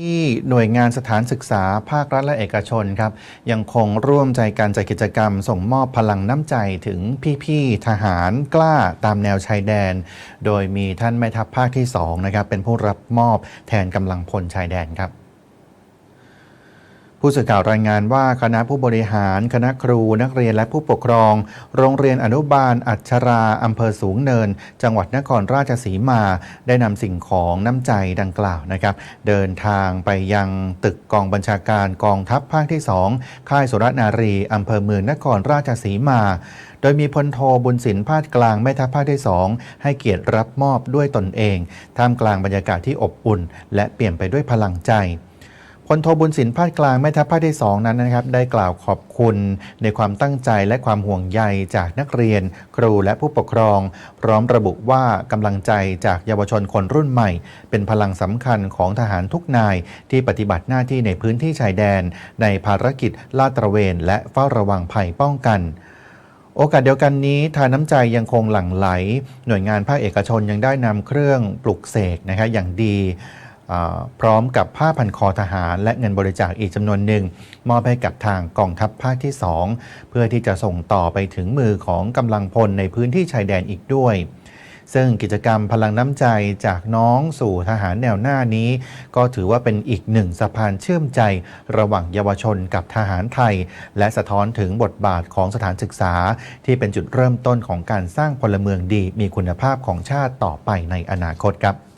ที่หน่วยงานสถานศึกษาภาครัฐและเอกชนครับยังคงร่วมใจการจัดกิจกรรม ส่งมอบพลังน้ำใจถึงพี่ๆทหารกล้าตามแนวชายแดน โดยมีท่านแม่ทัพภาคที่2นะครับเป็นผู้รับมอบแทนกำลังพลชายแดนครับ ผู้สื่อข่าวรายงานว่าคณะผู้บริหาร คณะครูนักเรียนและผู้ปกครอง โรงเรียนอนุบาล อัชราอำเภอสูงเนิน จังหวัดนครราชสีมา ได้นำสิ่งของน้ำใจดังกล่าวนะครับ เดินทางไปยังตึกกองบัญชาการกองทัพภาคที่ 2 ค่ายสุรนารีอำเภอเมืองนครราชสีมา โดยมีพลโทบุญสินพาดกลางแม่ทัพภาคที่ 2 ให้เกียรติรับมอบด้วยตนเอง ท่ามกลางบรรยากาศที่อบอุ่น และเปลี่ยนไปด้วยพลังใจ ลโทบุญสินภาคกลางแม่ทัพภาคที่ 2 นั้นนะครับ ได้กล่าวขอบคุณในความตั้งใจและความห่วงใยจากนักเรียน ครูและผู้ปกครอง พร้อมระบุว่ากำลังใจจากเยาวชนคนรุ่นใหม่ เป็นพลังสำคัญของทหารทุกนายที่ปฏิบัติหน้าที่ในพื้นที่ชายแดน ในภารกิจลาดตระเวน และเฝ้าระวังภัยป้องกันโอกาสเดียวกันนี้ทานน้ำใจยังคงหลั่งไหล หน่วยงานภาคเอกชนยังได้นำเครื่องปลุกเสกนะครับอย่างดี พร้อมกับผ้าพันคอทหาร และเงินบริจาคอีกจำนวนหนึ่ง มอบให้กับทางกองทัพภาคที่ 2 เพื่อที่จะส่งต่อไปถึงมือของกำลังพลในพื้นที่ชายแดนอีกด้วยซึ่งกิจกรรมพลังน้ำใจจากน้องสู่ทหารแนวหน้านี้ ก็ถือว่าเป็นอีกหนึ่งสะพานเชื่อมใจ ระหว่างเยาวชนกับทหารไทย และสะท้อนถึงบทบาทของสถานศึกษา ที่เป็นจุดเริ่มต้นของการสร้างพลเมืองดีมีคุณภาพของชาติต่อไปในอนาคตครับ